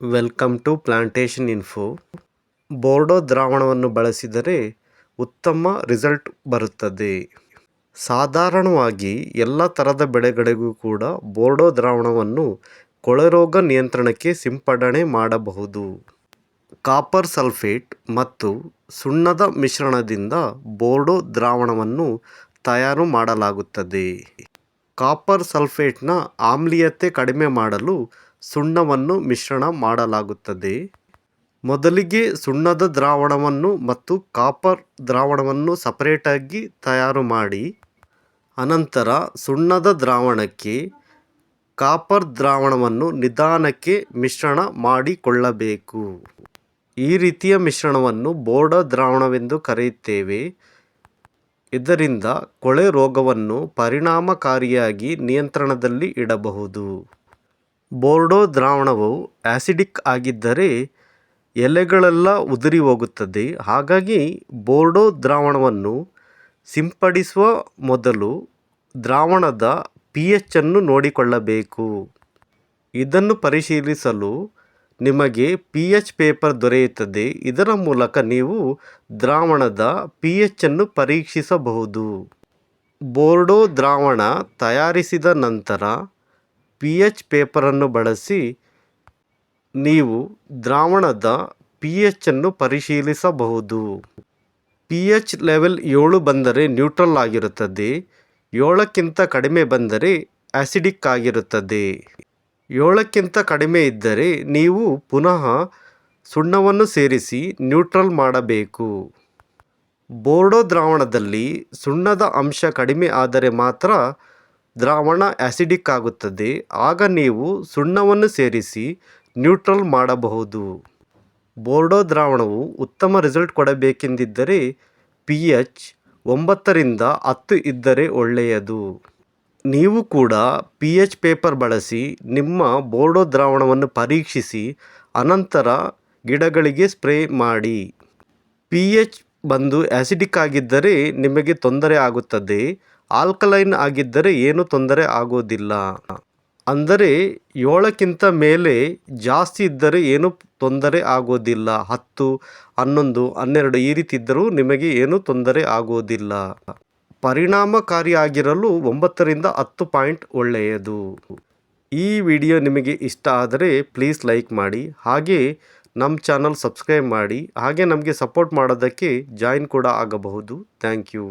Welcome to plantation info Bordeaux ದ್ರಾವಣವನ್ನು ಬಳಸಿದರೆ ಉತ್ತಮ ರಿಸಲ್ಟ್ ಬರುತ್ತದೆ. ಸಾಧಾರಣವಾಗಿ ಎಲ್ಲ ಥರದ ಬೆಳೆಗಳಿಗೂ ಕೂಡ ಬೋರ್ಡೋ ದ್ರಾವಣವನ್ನು ಕೊಳೆರೋಗ ನಿಯಂತ್ರಣಕ್ಕೆ ಸಿಂಪಡಣೆ ಮಾಡಬಹುದು. ಕಾಪರ್ ಸಲ್ಫೇಟ್ ಮತ್ತು ಸುಣ್ಣದ ಮಿಶ್ರಣದಿಂದ ಬೋರ್ಡೋ ದ್ರಾವಣವನ್ನು ತಯಾರು ಮಾಡಲಾಗುತ್ತದೆ. ಕಾಪರ್ ಸಲ್ಫೇಟ್ನ ಆಮ್ಲೀಯತೆ ಕಡಿಮೆ ಮಾಡಲು ಸುಣ್ಣವನ್ನು ಮಿಶ್ರಣ ಮಾಡಲಾಗುತ್ತದೆ. ಮೊದಲಿಗೆ ಸುಣ್ಣದ ದ್ರಾವಣವನ್ನು ಮತ್ತು ಕಾಪರ್ ದ್ರಾವಣವನ್ನು ಸಪರೇಟಾಗಿ ತಯಾರು ಮಾಡಿ, ಅನಂತರ ಸುಣ್ಣದ ದ್ರಾವಣಕ್ಕೆ ಕಾಪರ್ ದ್ರಾವಣವನ್ನು ನಿಧಾನಕ್ಕೆ ಮಿಶ್ರಣ ಮಾಡಿಕೊಳ್ಳಬೇಕು. ಈ ರೀತಿಯ ಮಿಶ್ರಣವನ್ನು ಬೋರ್ಡ ದ್ರಾವಣವೆಂದು ಕರೆಯುತ್ತೇವೆ. ಇದರಿಂದ ಕೊಳೆ ರೋಗವನ್ನು ಪರಿಣಾಮಕಾರಿಯಾಗಿ ನಿಯಂತ್ರಣದಲ್ಲಿ ಇಡಬಹುದು. ಬೋರ್ಡೋ ದ್ರಾವಣವು ಆ್ಯಸಿಡಿಕ್ ಆಗಿದ್ದರೆ ಎಲೆಗಳೆಲ್ಲ ಉದುರಿ ಹೋಗುತ್ತದೆ. ಹಾಗಾಗಿ ಬೋರ್ಡೋ ದ್ರಾವಣವನ್ನು ಸಿಂಪಡಿಸುವ ಮೊದಲು ದ್ರಾವಣದ ಪಿ ಎಚ್ಚನ್ನು ನೋಡಿಕೊಳ್ಳಬೇಕು. ಇದನ್ನು ಪರಿಶೀಲಿಸಲು ನಿಮಗೆ ಪಿ ಎಚ್ ಪೇಪರ್ ದೊರೆಯುತ್ತದೆ. ಇದರ ಮೂಲಕ ನೀವು ದ್ರಾವಣದ ಪಿ ಎಚ್ಚನ್ನು ಪರೀಕ್ಷಿಸಬಹುದು. ಬೋರ್ಡೋ ದ್ರಾವಣ ತಯಾರಿಸಿದ ನಂತರ ಪಿ ಎಚ್ ಪೇಪರನ್ನು ಬಳಸಿ ನೀವು ದ್ರಾವಣದ ಪಿ ಎಚ್ಚನ್ನು ಪರಿಶೀಲಿಸಬಹುದು. ಪಿ ಎಚ್ ಲೆವೆಲ್ ಏಳು ಬಂದರೆ ನ್ಯೂಟ್ರಲ್ ಆಗಿರುತ್ತದೆ. ಏಳಕ್ಕಿಂತ ಕಡಿಮೆ ಬಂದರೆ ಆ್ಯಸಿಡಿಕ್ ಆಗಿರುತ್ತದೆ. ಏಳಕ್ಕಿಂತ ಕಡಿಮೆ ಇದ್ದರೆ ನೀವು ಪುನಃ ಸುಣ್ಣವನ್ನು ಸೇರಿಸಿ ನ್ಯೂಟ್ರಲ್ ಮಾಡಬೇಕು. ಬೋರ್ಡೋ ದ್ರಾವಣದಲ್ಲಿ ಸುಣ್ಣದ ಅಂಶ ಕಡಿಮೆ ಆದರೆ ಮಾತ್ರ ದ್ರಾವಣ ಆ್ಯಸಿಡಿಕ್ ಆಗುತ್ತದೆ. ಆಗ ನೀವು ಸುಣ್ಣವನ್ನು ಸೇರಿಸಿ ನ್ಯೂಟ್ರಲ್ ಮಾಡಬಹುದು. ಬೋರ್ಡೋ ದ್ರಾವಣವು ಉತ್ತಮ ರಿಸಲ್ಟ್ ಕೊಡಬೇಕೆಂದಿದ್ದರೆ ಪಿ ಎಚ್ ಒಂಬತ್ತರಿಂದ ಹತ್ತು ಇದ್ದರೆ ಒಳ್ಳೆಯದು. ನೀವು ಕೂಡ ಪಿ ಎಚ್ ಪೇಪರ್ ಬಳಸಿ ನಿಮ್ಮ ಬೋರ್ಡೋ ದ್ರಾವಣವನ್ನು ಪರೀಕ್ಷಿಸಿ ಅನಂತರ ಗಿಡಗಳಿಗೆ ಸ್ಪ್ರೇ ಮಾಡಿ. ಪಿ ಎಚ್ ಬಂದು ಆ್ಯಸಿಡಿಕ್ ಆಗಿದ್ದರೆ ನಿಮಗೆ ತೊಂದರೆ ಆಗುತ್ತದೆ. ಆಲ್ಕಲೈನ್ ಆಗಿದ್ದರೆ ಏನು ತೊಂದರೆ ಆಗೋದಿಲ್ಲ. ಅಂದರೆ ಏಳಕ್ಕಿಂತ ಮೇಲೆ ಜಾಸ್ತಿ ಇದ್ದರೆ ಏನು ತೊಂದರೆ ಆಗೋದಿಲ್ಲ. ಹತ್ತು, ಹನ್ನೊಂದು, ಹನ್ನೆರಡು ಈ ರೀತಿ ಇದ್ದರೂ ನಿಮಗೆ ಏನು ತೊಂದರೆ ಆಗೋದಿಲ್ಲ. ಪರಿಣಾಮಕಾರಿಯಾಗಿರಲು ಒಂಬತ್ತರಿಂದ ಹತ್ತು ಪಾಯಿಂಟ್ ಒಳ್ಳೆಯದು. ಈ ವಿಡಿಯೋ ನಿಮಗೆ ಇಷ್ಟ ಆದರೆ ಪ್ಲೀಸ್ ಲೈಕ್ ಮಾಡಿ, ಹಾಗೆ ನಮ್ಮ ಚಾನಲ್ ಸಬ್ಸ್ಕ್ರೈಬ್ ಮಾಡಿ, ಹಾಗೆ ನಮಗೆ ಸಪೋರ್ಟ್ ಮಾಡೋದಕ್ಕೆ ಜಾಯಿನ್ ಕೂಡ ಆಗಬಹುದು. Thank you.